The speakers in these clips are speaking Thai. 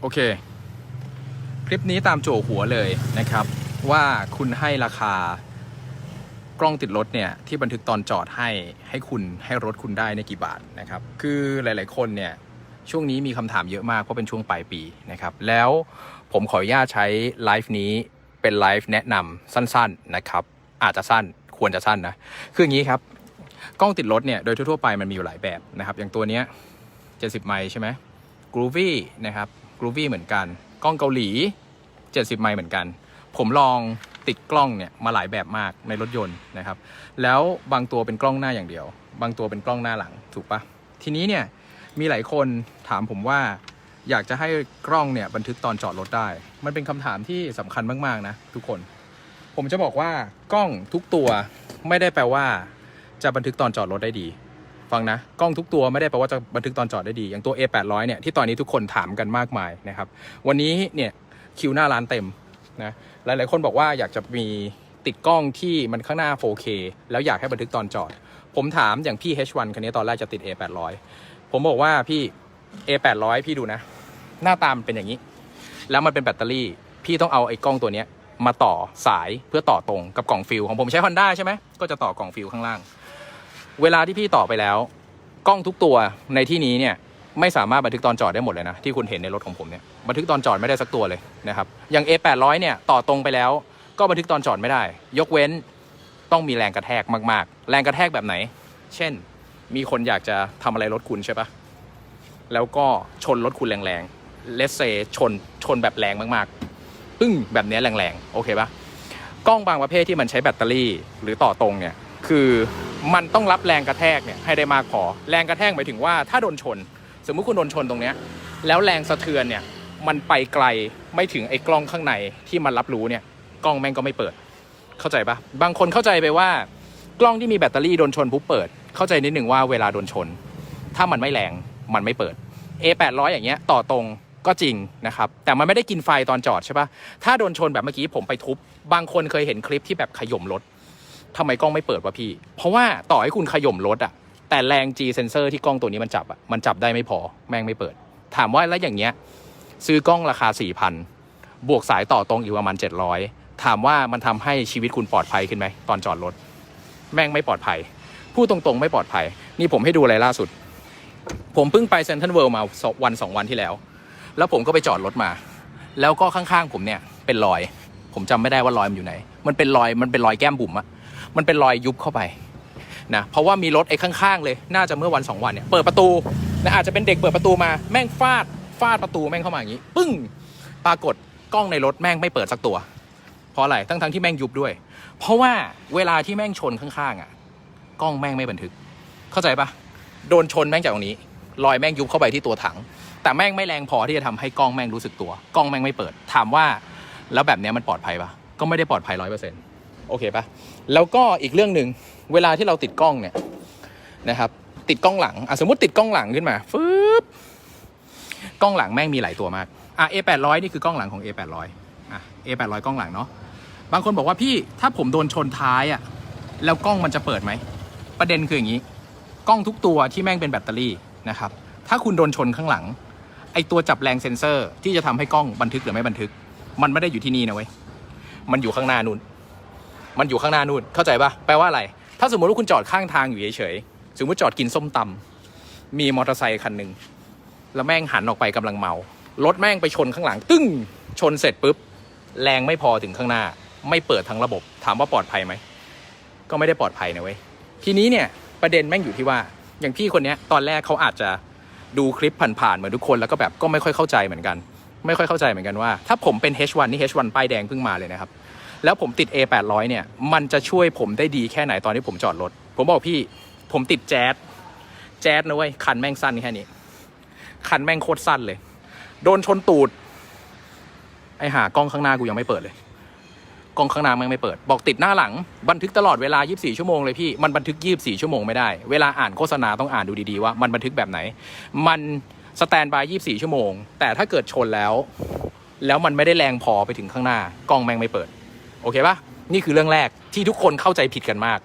โอเค คลิปนี้ตามโจหัวเลยนะครับ ว่าคุณให้ราคากล้องติดรถเนี่ยที่บันทึกตอนจอดให้ให้คุณให้รถคุณได้ในกี่บาทนะครับ คือหลาย ๆ คนเนี่ยช่วงนี้มีคำถามเยอะมากเพราะเป็นช่วงปลายปีนะครับ แล้วผมขออนุญาตใช้ไลฟ์นี้เป็นไลฟ์แนะนำสั้น ๆ นะครับ อาจจะสั้นควรจะสั้นนะ คืออย่างนี้ครับ กล้องติดรถเนี่ยโดยทั่ว ๆ ไปมันมีอยู่หลายแบบนะครับ อย่างตัวเนี้ย70 ไมล์ใช่ไหม Groovy นะครับ Groovy เหมือนกัน กล้องเกาหลี 70 ไมล์เหมือนกัน ผมลองติดกล้องเนี่ยมาหลายแบบมากในรถยนต์นะครับ แล้วบางตัวเป็นกล้องหน้าอย่างเดียว บางตัวเป็นกล้องหน้าหลังถูกปะทีนี้เนี่ยมีหลายคนถามผมว่าอยากจะให้กล้องเนี่ยบันทึกตอนจอดรถได้ มันเป็นคำถามที่สำคัญมากๆนะทุกคน ผมจะบอกว่ากล้องทุกตัวไม่ได้แปลว่า จะบันทึกตอนจอดรถได้ดี ฟังนะ กล้องทุกตัวไม่ได้แปลว่าจะบันทึกตอนจอดได้ดี อย่างตัว A800 เนี่ยที่ตอนนี้ทุกคนถามกันมากมายนะครับวันนี้เนี่ยคิวหน้าร้านเต็มนะหลายๆคนบอกว่าอยากจะมีติดกล้องที่มันข้างหน้า 4K แล้วอยากให้บันทึกตอนจอด ผมถามอย่างพี่ H1 คันนี้ตอนแรกจะติด A800 ผมบอกว่าพี่ A800 พี่ดูนะ หน้าตามนเป็นอย่างนี้ แล้วมันเป็นแบตเตอรี่ พี่ต้องเอาไอ้กล้องตัวเนี้ยมาต่อสายเพื่อต่อตรงกับกล่องฟิลของผมใช้ Honda ใช่ไหมก็จะต่อกล่องฟิลข้างล่าง เวลาที่พี่ต่อไปแล้ว กล้องทุกตัวในที่นี้เนี่ยไม่สามารถบันทึกตอนจอดได้หมดเลยนะที่คุณเห็นในรถของผมเนี่ยบันทึกตอนจอดไม่ได้สักตัวเลยนะครับอย่าง A800 เนี่ยต่อตรงไปแล้วก็บันทึกตอนจอดไม่ได้ ยกเว้นต้องมีแรงกระแทกมาก ๆ แรงกระแทกแบบไหน เช่น มีคนอยากจะทำอะไรรถคุณใช่ปะแล้วก็ชนรถคุณแรงๆเลสเซชนชนแบบแรงมากๆปึ้งแบบเนี้ยแรงๆโอเคปะกล้องบางประเภทที่มันใช้แบตเตอรี่หรือต่อตรงเนี่ยคือ มันต้องรับแรงกระแทกเนี่ยให้ได้มากพอแรงกระแทกหมายถึงว่าถ้าโดนชน สมมุติคุณโดนชนตรงเนี้ยแล้วแรงสะเทือนเนี่ยมันไปไกลไม่ถึงไอ้กล้องข้างในที่มันรับรู้เนี่ยกล้องแม่งก็ไม่เปิด เข้าใจปะบางคนเข้าใจไปว่ากล้องที่มีแบตเตอรี่โดนชนปุ๊บเปิด เข้าใจนิดหนึ่งว่าเวลาโดนชน ถ้ามันไม่แรงมันไม่เปิด A800 อย่างเงี้ยต่อตรงก็จริงนะครับ แต่มันไม่ได้กินไฟตอนจอดใช่ปะถ้าโดนชนแบบเมื่อกี้ผมไปทุบ บางคนเคยเห็นคลิปที่แบบขย่มรถ ทำไมกล้องไม่เปิดวะพี่ เพราะว่าต่อให้คุณขย่มรถอะแต่แรง G sensor ที่กล้องตัวนี้มันจับอะมันจับได้ไม่พอแม่งไม่เปิด ถามว่าแล้วอย่างเงี้ยซื้อกล้องราคา 4,000 บวกสายต่อตรงอีกประมาณ 700 ถามว่ามันทำให้ชีวิตคุณปลอดภัยขึ้นไหมตอนจอดรถ แม่งไม่ปลอดภัย พูดตรงๆไม่ปลอดภัย นี่ผมให้ดูอะไรล่าสุด ผมเพิ่งไปเซนทรัลเวิลด์มาวันสองวันที่แล้ว แล้วผมก็ไปจอดรถมา แล้วก็ข้างๆผมเนี่ยเป็นรอย ผมจำไม่ได้ว่ารอยมันอยู่ไหน มันเป็นรอยมันเป็นรอยแก้มบุ๋มอะ มันเป็นรอยยุบเข้าไปนะเพราะว่ามีรถไอ้ข้างๆ เลย น่าจะเมื่อวันสองวันเนี่ยเปิดประตูนะอาจจะเป็นเด็กเปิดประตูมาแม่งฟาดฟาดประตูแม่งเข้ามาอย่างนี้ ปึ้งปรากฏกล้องในรถแม่งไม่เปิดสักตัว เพราะอะไรทั้งๆที่แม่งยุบด้วย เพราะว่าเวลาที่แม่งชนข้างๆอะกล้องแม่งไม่บันทึก เข้าใจปะโดนชนแม่งจากตรงนี้รอยแม่งยุบเข้าไปที่ตัวถัง แต่แม่งไม่แรงพอที่จะทำให้กล้องแม่งรู้สึกตัว กล้องแม่งไม่เปิด ถามว่า แล้วแบบนี้มันปลอดภัยปะก็ไม่ได้ปลอดภัยร้อยเปอร์เซ็นต์ โอเคปะแล้วก็อีกเรื่องหนึ่งเวลาที่เราติดกล้องเนี่ยนะครับ ติดกล้องหลังอะสมมติติดกล้องหลังขึ้นมาฟึบกล้องหลังแม่งมีหลายตัวมากอะ A800 นี่คือกล้องหลังของ A800 อะ A800 กล้องหลังเนาะบางคนบอกว่าพี่ถ้าผมโดนชนท้ายอะแล้วกล้องมันจะเปิดไหม ประเด็นคืออย่างนี้ กล้องทุกตัวที่แม่งเป็นแบตเตอรี่นะครับ ถ้าคุณโดนชนข้างหลัง ไอตัวจับแรงเซ็นเซอร์ที่จะทำให้กล้องบันทึกหรือไม่บันทึก มันไม่ได้อยู่ที่นี่นะเว้ย มันอยู่ข้างหน้านู่น มันอยู่ข้างหน้านู่นเข้าใจปะแปลว่าอะไร ถ้าสมมติว่าคุณจอดข้างทางอยู่เฉยๆสมมติจอดกินส้มตำมีมอเตอร์ไซค์คันหนึ่งแล้วแม่งหันออกไปกำลังเมารถแม่งไปชนข้างหลัง ตึ้งชนเสร็จปุ๊บแรงไม่พอถึงข้างหน้า ไม่เปิดทั้งระบบ ถามว่าปลอดภัยไหมก็ไม่ได้ปลอดภัยนะเว้ยทีนี้เนี่ยประเด็นแม่งอยู่ที่ว่า อย่างพี่คนนี้ตอนแรกเขาอาจจะดูคลิปผ่านๆเหมือนทุกคนแล้วก็แบบก็ไม่ค่อยเข้าใจเหมือนกัน ไม่ค่อยเข้าใจเหมือนกันว่า ถ้าผมเป็น H1 นี่ H1 ป้ายแดงเพิ่งมาเลยนะครับ แล้วผมติด A800 เนี่ย มันจะช่วยผมได้ดีแค่ไหนตอนที่ผมจอดรถ ผมบอกพี่ ผมติดแจ๊สแจ๊สนะเว้ย คันแม่งสั้นแค่นี้ คันแม่งโคตรสั้นเลย โดนชนตูด ไอหากล้องข้างหน้ากูยังไม่เปิดเลย กล้องข้างหน้ามันไม่เปิด บอกติดหน้าหลัง บันทึกตลอดเวลา 24 ชั่วโมงเลยพี่ มันบันทึก 24 ชั่วโมงไม่ได้ เวลาอ่านโฆษณาต้องอ่านดูดีๆว่า มันบันทึกแบบไหน มันสแตนบาย 24 ชั่วโมง แต่ถ้าเกิดชนแล้ว แล้วมันไม่ได้แรงพอไปถึงข้างหน้า กล้องแม่งไม่เปิด โอเคปะนี่คือเรื่องแรกที่ทุกคนเข้าใจผิดกันมาก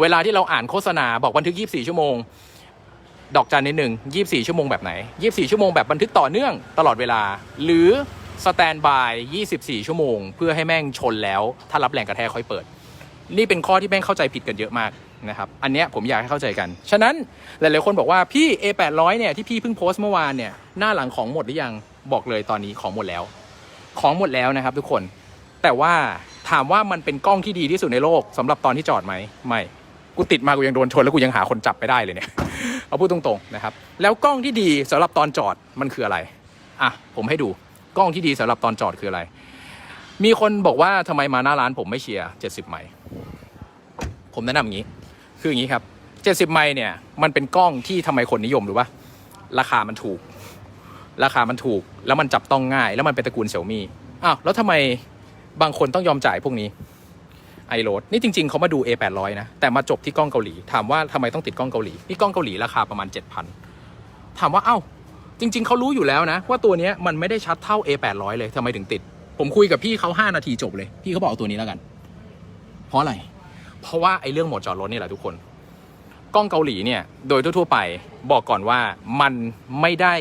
เวลาที่เราอ่านโฆษณาบอกบันทึก 24 ชั่วโมง ดอกจันนิดหนึ่ง24 ชั่วโมงแบบไหน 24 ชั่วโมงแบบบันทึกต่อเนื่องตลอดเวลา หรือสแตนบาย 24 ชั่วโมง เพื่อให้แม่งชนแล้ว ถ้ารับแรงกระแทกค่อยเปิด นี่เป็นข้อที่แม่งเข้าใจผิดกันเยอะมากนะครับ อันเนี้ยผมอยากให้เข้าใจกัน ฉะนั้นหลายๆคนบอกว่าพี่ A800 เนี่ยที่พี่เพิ่งโพสต์เมื่อวานเนี่ยหน้าหลังของหมดหรือยัง บอกเลยตอนนี้ของหมดแล้ว ของหมดแล้วนะครับทุกคน แต่ว่าถามว่ามันเป็นกล้องที่ดีที่สุดในโลกสำหรับตอนที่จอดไหมไม่ กูติดมากูยังโดนชนแล้วกูยังหาคนจับไปได้เลยเนี่ยเอาพูดตรงๆนะครับ แล้วกล้องที่ดีสำหรับตอนจอดมันคืออะไรอะผมให้ดูกล้องที่ดีสำหรับตอนจอดคืออะไร มีคนบอกว่าทำไมมาหน้าร้านผมไม่เชียร์70ไมล์ผมแนะนำอย่างนี้ คืออย่างนี้ครับ70ไมล์เนี่ยมันเป็นกล้องที่ทำไมคนนิยมรู้ป่ะราคามันถูก ราคามันถูกแล้วมันจับต้องง่าย แล้วมันเป็นตระกูลเสี่ยมี่อ้าวแล้วทำไม บางคนต้องยอมจ่ายพวกนี้ไอโรดนี่จริง ๆเขามาดู A800 นะ แต่มาจบที่กล้องเกาหลี ถามว่าทำไมต้องติดกล้องเกาหลีนี่กล้องเกาหลีราคาประมาณ 7,000 ถามว่าเอ้า จริง ๆเขารู้อยู่แล้วนะ ว่าตัวนี้มันไม่ได้ชัดเท่า A800 เลยทำไมถึงติด ผมคุยกับพี่เขา5 นาทีจบเลย พี่เขาบอกเอาตัวนี้แล้วกัน เพราะอะไร เพราะว่าไอ้เรื่องหมดจอดรถนี่แหละทุกคน กล้องเกาหลีเนี่ยโดยทั่วๆไปบอกก่อนว่ามันไม่ได้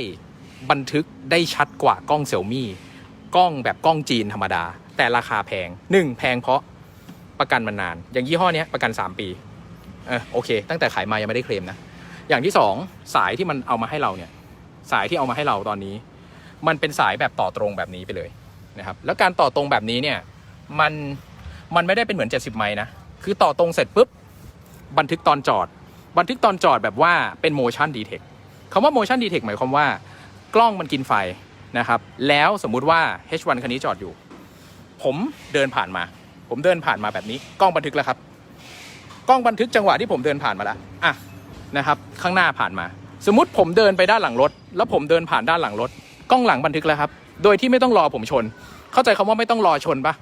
บันทึกได้ชัดกว่ากล้องเซี่ยมี่กล้องแบบกล้องจีนธรรมดา แต่ราคาแพงหนึ่งแพงเพราะประกันมันนาน อย่างยี่ห้อเนี้ยประกัน 3 ปีเออโอเค ตั้งแต่ขายมายังไม่ได้เคลมนะ อย่างที่สองสายที่มันเอามาให้เราเนี่ย สายที่เอามาให้เราตอนนี้ มันเป็นสายแบบต่อตรงแบบนี้ไปเลยนะครับ แล้วการต่อตรงแบบนี้เนี่ย มัน มันไม่ได้เป็นเหมือน 70 ไมล์นะ คือต่อตรงเสร็จปุ๊บ บันทึกตอนจอด บันทึกตอนจอดแบบว่าเป็น motion detect คำว่า motion detect หมายความว่า กล้องมันกินไฟนะครับ แล้วสมมุติว่า H1 คันนี้จอดอยู่ ผมเดินผ่านมา ผมเดินผ่านมาแบบนี้ กล้องบันทึกแล้วครับ กล้องบันทึกจังหวะที่ผมเดินผ่านมาแล้วอะนะครับ ข้างหน้าผ่านมา สมมติผมเดินไปด้านหลังรถ แล้วผมเดินผ่านด้านหลังรถ กล้องหลังบันทึกแล้วครับ โดยที่ไม่ต้องรอผมชน เข้าใจคำว่าไม่ต้องรอชนปะ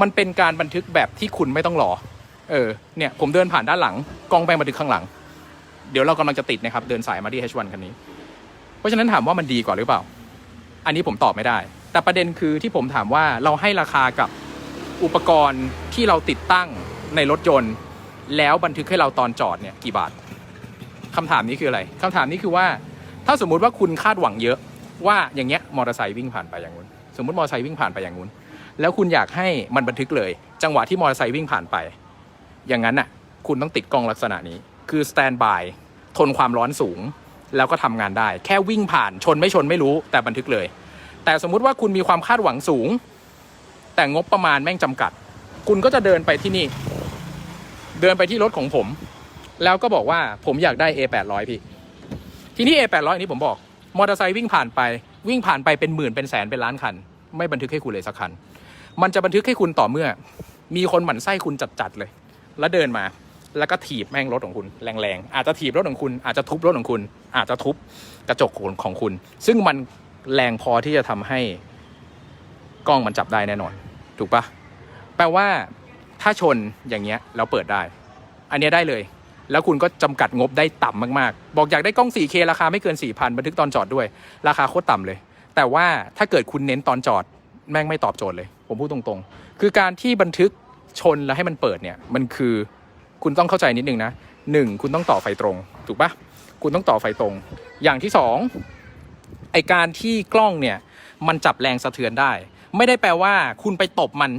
มันเป็นการบันทึกแบบที่คุณไม่ต้องรอ เออ เนี่ย ผมเดินผ่านด้านหลัง กล้องแบงบันทึกข้างหลัง เดี๋ยวเรากำลังจะติดนะครับ เดินสายมาที่ H1 คันนี้ เพราะฉะนั้นถามว่ามันดีกว่าหรือเปล่า อันนี้ผมตอบไม่ได้ แต่ประเด็นคือที่ผมถามว่าเราให้ราคากับอุปกรณ์ที่เราติดตั้งในรถยนต์ แล้วบันทึกให้เราตอนจอดเนี่ยกี่บาทคำถามนี้คืออะไรคำถามนี้คือว่า ถ้าสมมุติว่าคุณคาดหวังเยอะ ว่าอย่างเงี้ยมอเตอร์ไซค์วิ่งผ่านไปอย่างนู้นสมมติมอเตอร์ไซค์วิ่งผ่านไปอย่างนู้นแล้วคุณอยากให้มันบันทึกเลย จังหวะที่มอเตอร์ไซค์วิ่งผ่านไป อย่างนั้นน่ะ คุณต้องติดกล้องลักษณะนี้ คือสแตนบายทนความร้อนสูง แล้วก็ทำงานได้ แค่วิ่งผ่านชนไม่ชนไม่รู้แต่บันทึกเลย แต่สมมุติว่าคุณมีความคาดหวังสูง แต่งบประมาณแม่งจำกัด คุณก็จะเดินไปที่นี่ เดินไปที่รถของผม แล้วก็บอกว่าผมอยากได้ A800 พี่ ทีนี้ A800 อันนี้ผมบอก มอเตอร์ไซค์วิ่งผ่านไป วิ่งผ่านไปเป็นหมื่นเป็นแสนเป็นล้านคัน ไม่บันทึกให้คุณเลยสักคัน มันจะบันทึกให้คุณต่อเมื่อ มีคนหมั่นไส้คุณจัดๆเลย แล้วเดินมาแล้วก็ถีบแม่งรถของคุณแรงๆ อาจจะถีบรถของคุณอาจจะทุบรถของคุณ อาจจะทุบกระจกของคุณ ซึ่งมัน แรงพอที่จะทำให้กล้องมันจับได้แน่นอน ถูกปะแปลว่าถ้าชนอย่างเงี้ยแล้วเปิดได้ อันเนี้ยได้เลย แล้วคุณก็จำกัดงบได้ต่ำมากๆ บอกอยากได้กล้อง 4K ราคาไม่เกิน 4,000 บันทึกตอนจอดด้วย ราคาโคตรต่ำเลย แต่ว่าถ้าเกิดคุณเน้นตอนจอดแม่งไม่ตอบโจทย์เลย ผมพูดตรงๆ คือการที่บันทึกชนแล้วให้มันเปิดเนี่ยมันคือคุณต้องเข้าใจนิดนึงนะหนึ่งคุณต้องต่อไฟตรง ถูกปะคุณต้องต่อไฟตรง อย่างที่สอง ไอการที่กล้องเนี่ยมันจับแรงสะเทือนได้ ไม่ได้แปลว่าคุณไปตบมัน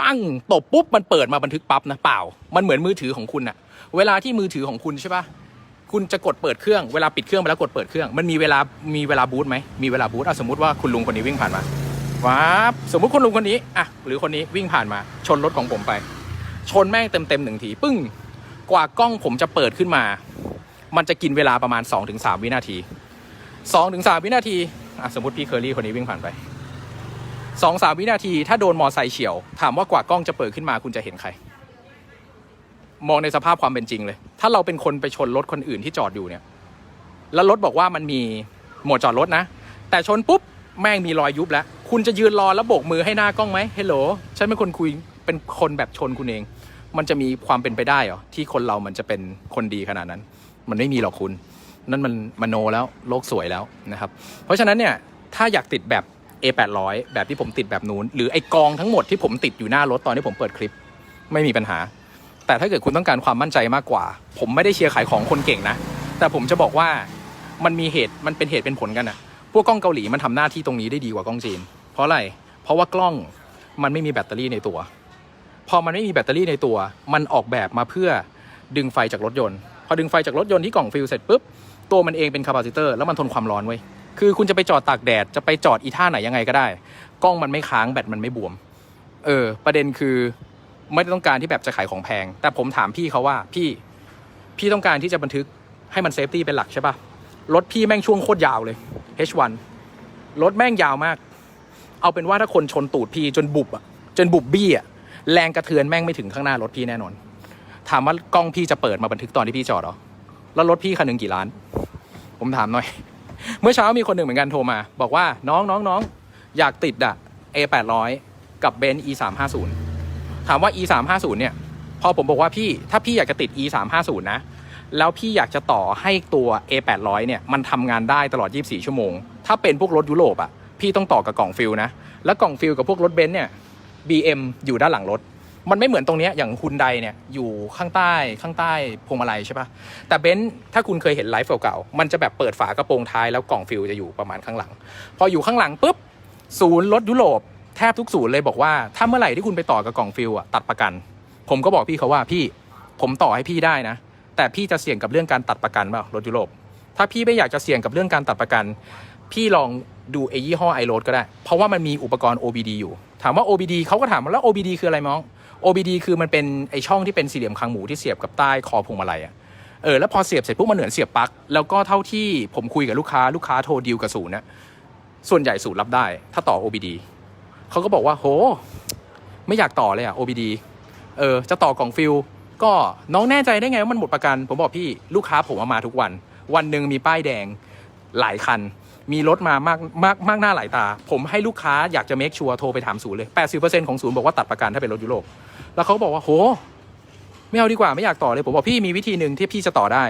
ปั้งตบปุ๊บมันเปิดมาบันทึกปั๊บนะเปล่า มันเหมือนมือถือของคุณอะเวลาที่มือถือของคุณใช่ปะคุณจะกดเปิดเครื่องเวลาปิดเครื่องไปแล้วกดเปิดเครื่อง มันมีเวลามีเวลาบูตไหมมีเวลาบูตอะสมมติว่าคุณลุงคนนี้วิ่งผ่านมาว้าบสมมติคุณลุงคนนี้อะหรือคนนี้วิ่งผ่านมา ชนรถของผมไป ชนแม่งเต็มเต็มหนึ่งทีปึ้งกว่ากล้องผมจะเปิดขึ้นมา มันจะกินเวลาประมาณ 2-3 วินาที 2-3วินาทีอะสมมติพี่เคอรี่คนนี้วิ่งผ่านไปสองสามวินาทีถ้าโดนมอไซค์เฉียว ถามว่ากว่ากล้องจะเปิดขึ้นมาคุณจะเห็นใคร มองในสภาพความเป็นจริงเลย ถ้าเราเป็นคนไปชนรถคนอื่นที่จอดอยู่เนี่ย แล้วรถบอกว่ามันมีหมดจอดรถนะ แต่ชนปุ๊บแม่งมีรอยยุบแล้ว คุณจะยืนรอแล้วโบกมือให้หน้ากล้องไหมเฮลโหลฉันเป็นคนคุยเป็นคนแบบชนคุณเอง มันจะมีความเป็นไปได้เหรอที่คนเรามันจะเป็นคนดีขนาดนั้น มันไม่มีหรอกคุณ นั่นมันมโนแล้วโลกสวยแล้วนะครับ เพราะฉะนั้นเนี่ยถ้าอยากติดแบบ A800 แบบที่ผมติดแบบนู้น หรือไอกองทั้งหมดที่ผมติดอยู่หน้ารถตอนที่ผมเปิดคลิปไม่มีปัญหา แต่ถ้าเกิดคุณต้องการความมั่นใจมากกว่า ผมไม่ได้เชียร์ขายของคนเก่งนะ แต่ผมจะบอกว่ามันมีเหตุมันเป็นเหตุเป็นผลกันอะพวกกล้องเกาหลีมันทำหน้าที่ตรงนี้ได้ดีกว่ากล้องจีน เพราะอะไร เพราะว่ากล้องมันไม่มีแบตเตอรี่ในตัว พอมันไม่มีแบตเตอรี่ในตัว มันออกแบบมาเพื่อดึงไฟจากรถยนต์ พอดึงไฟจากรถยนต์ที่กล่องฟิลเสร็จปุ๊บ ตัวมันเองเป็นคาปาซิเตอร์แล้วมันทนความร้อนไว้ยคือคุณจะไปจอดตากแดดจะไปจอดอีท่าไหนยังไงก็ได้ กล้องมันไม่ค้างแบตมันไม่บวม เออ ประเด็นคือไม่ได้ต้องการที่แบบจะขายของแพง แต่ผมถามพี่เขาว่าพี่พี่ต้องการที่จะบันทึกให้มันเซฟตี้เป็นหลักใช่ปะรถพี่แม่งช่วงโคตรยาวเลย H1 รถแม่งยาวมาก เอาเป็นว่าถ้าคนชนตูดพี่จนบุบอะจนบุบบี้อะแรงกระเทือนแม่งไม่ถึงข้างหน้ารถพี่แน่นอน ถามว่ากล้องพี่จะเปิดมาบันทึกตอนที่พี่จอดหรอ แล้วรถพี่คันหนึ่งกี่ล้าน ผมถามหน่อย เมื่อเช้ามีคนหนึ่งเหมือนกันโทรมา บอกว่าน้องน้องน้องอยากติดอะ A 8 0 0กับเบนซ์ E 3 5 0ถามว่า E 3 5 0เนี่ย พอผมบอกว่าพี่ถ้าพี่อยากจะติด E 3 5 0นะ แล้วพี่อยากจะต่อให้ตัว A 8 0 0เนี่ยมันทำงานได้ตลอด 24 ชั่วโมง ถ้าเป็นพวกรถยุโรปอะพี่ต้องต่อกับกล่องฟิลนะ แล้วกล่องฟิลกับพวกรถเบนซ์เนี่ย BM อยู่ด้านหลังรถ มันไม่เหมือนตรงนี้อย่างฮุนไดเนี่ยอยู่ข้างใต้ข้างใต้พวงมาลัยใช่ปะแต่เบนซ์ถ้าคุณเคยเห็นไลฟ์เก่าๆมันจะแบบเปิดฝากระโปรงท้ายแล้วกล่องฟิลจะอยู่ประมาณข้างหลัง พออยู่ข้างหลังปุ๊บศูนย์รถยุโรปแทบทุกศูนย์เลยบอกว่าถ้าเมื่อไหร่ที่คุณไปต่อกับกล่องฟิลอะตัดประกัน ผมก็บอกพี่เขาว่าพี่ผมต่อให้พี่ได้นะ แต่พี่จะเสี่ยงกับเรื่องการตัดประกันเปล่ารถยุโรปถ้าพี่ไม่อยากจะเสี่ยงกับเรื่องการตัดประกัน พี่ลองดูไอ้ยี่ห้อไอโรดก็ได้ เพราะว่ามันมีอุปกรณ์ OBD อยู่ ถามว่า OBD เขาก็ถามว่าแล้ว OBD คืออะไรมอง OBD คือมันเป็นไอช่องที่เป็นสี่เหลี่ยมคางหมูที่เสียบกับใต้คอพวงมาลัยอะเออแล้วพอเสียบเสร็จปุ๊บมันเหมือนเสียบปลั๊กแล้วก็เท่าที่ผมคุยกับลูกค้าลูกค้าโทรดีลกับศูนย์นะส่วนใหญ่ศูนย์รับได้ ถ้าต่อ OBD เขาก็บอกว่าโห ไม่อยากต่อเลยอะ OBD เออจะต่อกล่องฟิลก็น้องแน่ใจได้ไงว่ามันหมดประกัน ผมบอกพี่ลูกค้าผมเอามาทุกวัน วันหนึ่งมีป้ายแดงหลายคัน มีรถมามากมากมากหน้าหลายตา ผมให้ลูกค้าอยากจะเมคชัวร์โทรไปถามศูนย์เลย 80%ของศูนย์บอกว่าตัดประกันถ้าเป็นรถยุโรป แล้วเขาบอกว่าโห ไม่เอาดีกว่าไม่อยากต่อเลย ผมบอกพี่มีวิธีหนึ่งที่พี่จะต่อได้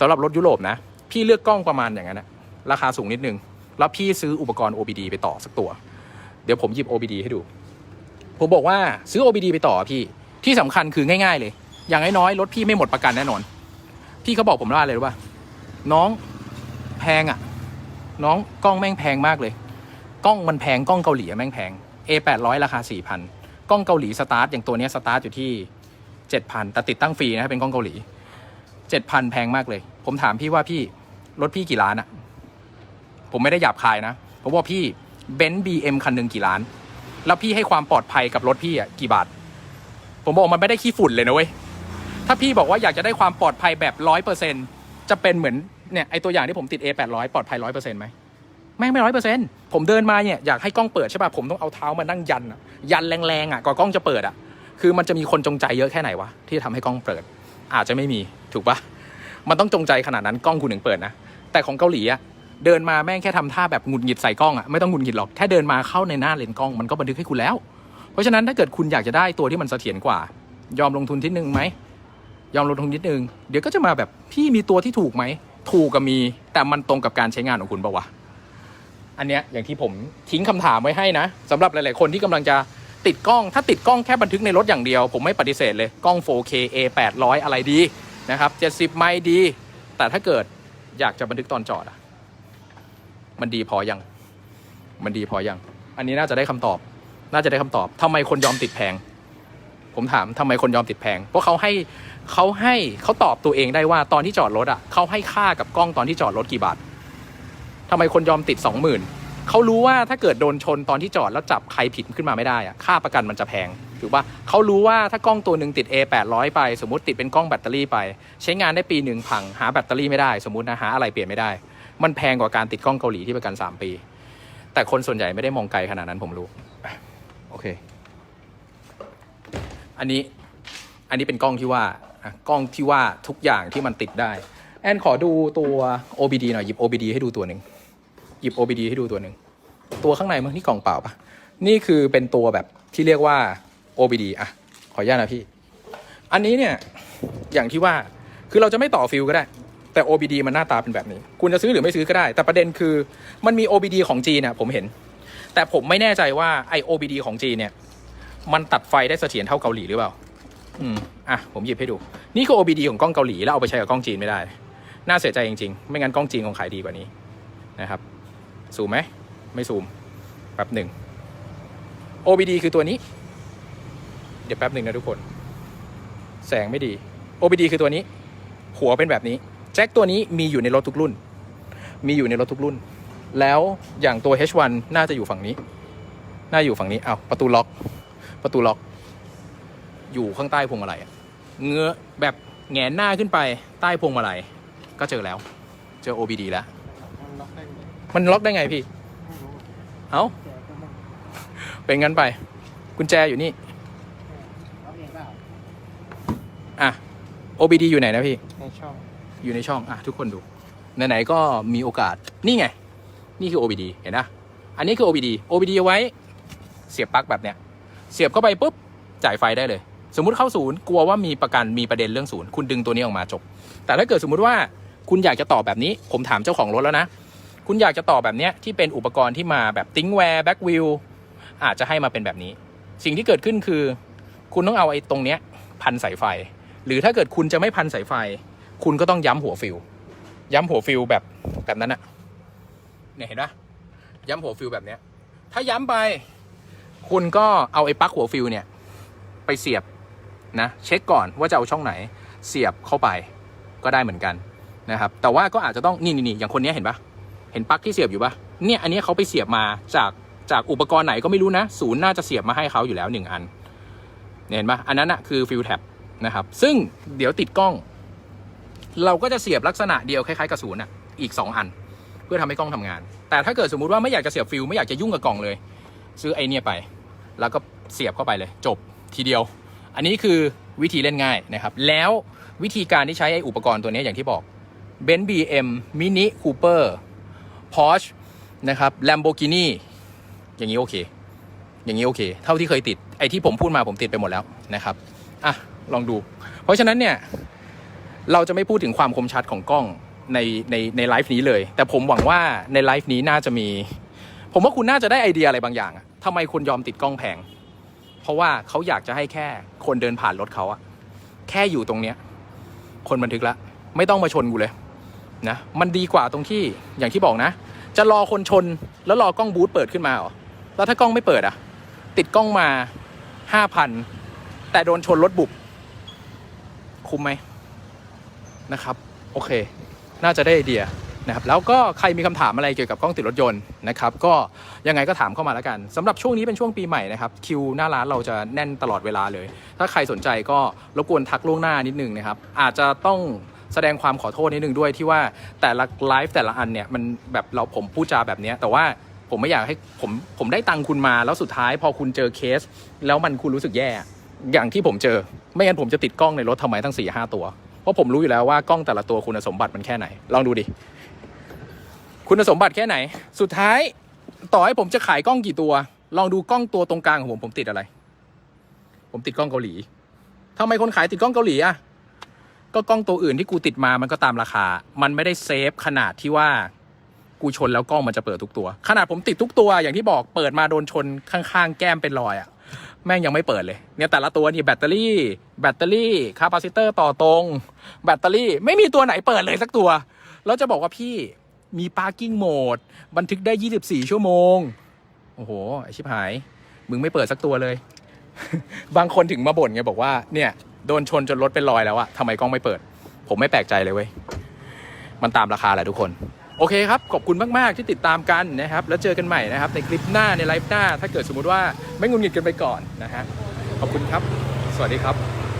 สำหรับรถยุโรปนะ พี่เลือกกล้องประมาณอย่างนั้นนะราคาสูงนิดนึง แล้วพี่ซื้ออุปกรณ์ OBD ไปต่อสักตัว เดี๋ยวผมหยิบ OBD ให้ดู ผมบอกว่าซื้อ OBD ไปต่อพี่ที่สำคัญคือง่าย ๆ เลย อย่างน้อยๆรถพี่ไม่หมดประกันแน่นอน พี่เขาบอกผมว่าอะไรรู้ป่ะน้องแพงอะ่ะ น้องกล้องแม่งแพงมากเลย กล้องมันแพงกล้องเกาหลีแม่งแพง A 8 0 0 ราคา4,000 กล้องเกาหลีสตาร์ทอย่างตัวนี้สตาร์ทอยู่ที่ 7,000 แต่ติดตั้งฟรีนะเป็นกล้องเกาหลี 7,000 แพงมากเลย ผมถามพี่ว่าพี่รถพี่กี่ล้านอะผมไม่ได้หยาบคายนะผมบอกพี่เบนซ์บีเอ็มคันหนึ่งกี่ล้าน แล้วพี่ให้ความปลอดภัยกับรถพี่อะกี่บาท ผมบอกมันไม่ได้ขี้ฝุ่นเลยนะเว้ยถ้าพี่บอกว่าอยากจะได้ความปลอดภัยแบบร้อยเปอร์เซ็นจะเป็นเหมือนเนี่ยไอตัวอย่างที่ผมติด A 8 0 0 ปลอดภัยร้อยเปอร์เซ็นต์ไหม แม่งไม่ร้อยเปอร์เซ็นต์ผมเดินมาเนี่ยอยากให้กล้องเปิดใช่ป่ะผมต้องเอาเท้ามานั่งยันยันแรงๆอะก่อนกล้องจะเปิดอะคือมันจะมีคนจงใจเยอะแค่ไหนวะที่จะทำให้กล้องเปิด อาจจะไม่มีถูกปะมันต้องจงใจขนาดนั้นกล้องคุณถึงเปิดนะแต่ของเกาหลีอะเดินมาแม่งแค่ทำท่าแบบหงุดหงิดใส่กล้องอะไม่ต้องหงุดหงิดหรอกแค่เดินมาเข้าในหน้าเลนกล้องมันก็บันทึกให้คุณแล้ว เพราะฉะนั้นถ้าเกิดคุณอยากจะได้ตัวที่มันเสถียรกว่า ยอมลงทุนทีหนึ่งไหมยอมลงทุนนิดนึง เดี๋ยวก็จะมาแบบพี่มีตัวที่ถูกไหม ถูกก็มี แต่มันตรงกับการใช้งานของคุณปะวะ อันเนี้ยอย่างที่ผมทิ้งคำถามไว้ให้นะสำหรับหลาย ๆ คนที่กำลังจะติดกล้อง ถ้าติดกล้องแค่บันทึกในรถอย่างเดียว ผมไม่ปฏิเสธเลยกล้อง 4K A 800 อะไรดีนะครับ 70 ไมค์ดี แต่ถ้าเกิดอยากจะบันทึกตอนจอดอะมันดีพอยัง มันดีพอยัง อันนี้น่าจะได้คำตอบ น่าจะได้คำตอบทำไมคนยอมติดแพง ผมถามทำไมคนยอมติดแพง เพราะเขาให้เขาให้เขาตอบตัวเองได้ว่าตอนที่จอดรถอะเขาให้ค่ากับกล้องตอนที่จอดรถกี่บาท ทำไมคนยอมติดสองหมื่นเขารู้ว่าถ้าเกิดโดนชนตอนที่จอดแล้วจับใครผิดขึ้นมาไม่ได้อะค่าประกันมันจะแพงถูกปะเขารู้ว่าถ้ากล้องตัวหนึ่งติด A 800ไป สมมติติดเป็นกล้องแบตเตอรี่ไป ใช้งานได้ปีหนึ่งพังหาแบตเตอรี่ไม่ได้สมมตินะหาอะไรเปลี่ยนไม่ได้ มันแพงกว่าการติดกล้องเกาหลีที่ประกันสามปี แต่คนส่วนใหญ่ไม่ได้มองไกลขนาดนั้นผมรู้โอเค อันนี้อันนี้เป็นกล้องที่ว่ากล้องที่ว่าทุกอย่างที่มันติดได้ แอนขอดูตัว OBD หน่อยหยิบ OBD ให้ดูตัวหนึ่ง หยิบ OBD ให้ดูตัวหนึ่ง ตัวข้างในมันที่กล่องเปล่าปะนี่คือเป็นตัวแบบที่เรียกว่า OBD อะ ขออนุญาตนะพี่ อันนี้เนี่ย อย่างที่ว่า คือเราจะไม่ต่อฟิลก็ได้ แต่ OBD มันหน้าตาเป็นแบบนี้ คุณจะซื้อหรือไม่ซื้อก็ได้ แต่ประเด็นคือ มันมี OBD ของจีนนะผมเห็น แต่ผมไม่แน่ใจว่าไอ OBD ของจีนเนี่ย มันตัดไฟได้เสถียรเท่าเกาหลีหรือเปล่า อืม อะ ผมหยิบให้ดู นี่คือ OBD ของกล้องเกาหลี แล้วเอาไปใช้กับกล้องจีนไม่ได้ น่าเสียใจจริงๆ ไม่งั้นกล้องจริงคงขายดีกว่านี้นะครับ ซูมไหมไม่ซูมแป๊บหนึ่ง OBD คือตัวนี้ เดี๋ยวแป๊บหนึ่งนะทุกคน แสงไม่ดี OBD คือตัวนี้ หัวเป็นแบบนี้ แจ็คตัวนี้มีอยู่ในรถทุกรุ่น มีอยู่ในรถทุกรุ่น แล้วอย่างตัว H1 น่าจะอยู่ฝั่งนี้ น่าอยู่ฝั่งนี้เอาประตูล็อก ประตูล็อก อยู่ข้างใต้พวงมาลัยเงื้อแบบแงนหน้าขึ้นไปใต้พวงมาลัยก็เจอแล้ว เจอ OBD แล้ว มมันล็อกได้ไงพี่ไม่รู้เอ้าแกก็ไม่เป็นงั้นไป กุญแจอยู่นี่ล็อกเองเปล่าอะ OBD อยู่ไหนนะพี่ ในช่อง อยู่ในช่อง อะ ทุกคนดู ไหนๆก็มีโอกาส นี่ไง นี่คือ OBD เห็นนะ อันนี้คือ OBD OBD เอาไว้ เสียบปลั๊กแบบเนี้ย เสียบเข้าไปปุ๊บ จ่ายไฟได้เลย สมมุติเข้าศูนย์ กลัวว่ามีประกัน มีประเด็นเรื่องศูนย์ คุณดึงตัวนี้ออกมาจบ แต่ถ้าเกิดสมมุติว่าคุณอยากจะต่อแบบนี้ ผมถามเจ้าของรถแล้วนะ คุณอยากจะต่อแบบเนี้ยที่เป็นอุปกรณ์ที่มาแบบติ้งแวร์แบ็กวิวอาจจะให้มาเป็นแบบนี้ สิ่งที่เกิดขึ้นคือ คุณต้องเอาไอ้ตรงเนี้ยพันสายไฟ หรือถ้าเกิดคุณจะไม่พันสายไฟ คุณก็ต้องย้ำหัวฟิลย้ำหัวฟิลแบบแบบนั้นอะเนี่ยเห็นปะย้ำหัวฟิลแบบเนี้ย ถ้าย้ำไป คุณก็เอาไอ้ปลั๊กหัวฟิลเนี่ย ไปเสียบนะเช็คก่อนว่าจะเอาช่องไหนเสียบเข้าไปก็ได้เหมือนกันนะครับ แต่ว่าก็อาจจะต้องนี่นี่นอย่างคนเนี้ยเห็นปะ ห็นปลั๊กที่เสียบอยู่ปะเนี่ยอันนี้เขาไปเสียบมาจากจากอุปกรณ์ไหนก็ไม่รู้นะ ศูนย์น่าจะเสียบมาให้เขาอยู่แล้วหนึ่งอัน เห็นปะอันนั้นอะคือฟิลแท็บนะครับ ซึ่งเดี๋ยวติดกล้อง เราก็จะเสียบลักษณะเดียวคล้ายๆกับศูนย์อะอีก 2 อัน เพื่อทำให้กล้องทำงาน แต่ถ้าเกิดสมมุติว่าไม่อยากจะเสียบฟิลไม่อยากจะยุ่งกับกล่องเลย ซื้อไอเนี่ยไป แล้วก็เสียบเข้าไปเลย จบทีเดียว อันนี้คือวิธีเล่นง่ายนะครับ แล้ววิธีการที่ใช้ไออุปกรณ์ตัวนี้อย่างที่บอก b e n z BM Mini Cooper Porsche นะครับ Lamborghini อย่างนี้โอเค อย่างนี้โอเค เท่าที่เคยติด ไอที่ผมพูดมาผมติดไปหมดแล้วนะครับ อะ ลองดู เพราะฉะนั้นเนี่ย เราจะไม่พูดถึงความคมชัดของกล้องในในในไลฟ์นี้เลย แต่ผมหวังว่าในไลฟ์นี้น่าจะมี ผมว่าคุณน่าจะได้ไอเดียอะไรบางอย่างอะทำไมคนยอมติดกล้องแพง เพราะว่าเขาอยากจะให้แค่คนเดินผ่านรถเขาอะแค่อยู่ตรงเนี้ย คนบันทึกละ ไม่ต้องมาชนกูเลย นะมันดีกว่าตรงที่อย่างที่บอกนะ จะรอคนชนแล้วรอกล้องบูธเปิดขึ้นมาหรอแล้วถ้ากล้องไม่เปิดอะติดกล้องมาห้าพันแต่โดนชนรถบุบคุ้มไหมนะครับ โอเค น่าจะได้ไอเดียนะครับแล้วก็ใครมีคำถามอะไรเกี่ยวกับกล้องติดรถยนต์นะครับ ก็ยังไงก็ถามเข้ามาแล้วกันสำหรับช่วงนี้เป็นช่วงปีใหม่นะครับ คิวหน้าร้านเราจะแน่นตลอดเวลาเลย ถ้าใครสนใจก็รบกวนทักล่วงหน้านิดนึงนะครับ อาจจะต้อง แสดงความขอโทษนิดนึงด้วยที่ว่าแต่ละไลฟ์แต่ละอันเนี่ยมันแบบเราผมพูดจาแบบนี้แต่ว่าผมไม่อยากให้ผมผมได้ตังคุณมาแล้วสุดท้ายพอคุณเจอเคส แล้วมันคุณรู้สึกแย่อย่างที่ผมเจอ ไม่งั้นผมจะติดกล้องในรถทำไมตั้ง4ี่ห้าตัว เพราะผมรู้อยู่แล้วว่ากล้องแต่ละตัวคุณสมบัติมันแค่ไหน ลองดูดิ คุณสมบัติแค่ไหน สุดท้าย ต่อให้ผมจะขายกล้องกี่ตัว ลองดูกล้องตัวตรงกลางของผมผมติดอะไร ผมติดกล้องเกาหลีทำไมคนขายติดกล้องเกาหลีอะ ก็กล้องตัวอื่นที่กูติดมามันก็ตามราคา มันไม่ได้เซฟขนาดที่ว่ากูชนแล้วกล้องมันจะเปิดทุกตัว ขนาดผมติดทุกตัวอย่างที่บอกเปิดมาโดนชนข้างๆ แก้มเป็นรอยอะแม่งยังไม่เปิดเลย เนี่ยแต่ละตัวนี่แบตเตอรี่ แบตเตอรี่คาปาซิเตอร์ต่อตรง แบตเตอรี่ไม่มีตัวไหนเปิดเลยสักตัวแล้วจะบอกว่าพี่มี parking mode บันทึกได้ 24 ชั่วโมง โอ้โหไอชิบหาย มึงไม่เปิดสักตัวเลย บางคนถึงมาบ่นไงบอกว่าเนี่ย โดนชนจนรถเป็นรอยแล้วอะทำไมกล้องไม่เปิด ผมไม่แปลกใจเลยเว้ย มันตามราคาแหละทุกคน โอเคครับ ขอบคุณมากๆที่ติดตามกันนะครับ แล้วเจอกันใหม่นะครับ ในคลิปหน้าในไลฟ์หน้า ถ้าเกิดสมมุติว่าไม่งุนงิดกันไปก่อนนะฮะ ขอบคุณครับ สวัสดีครับ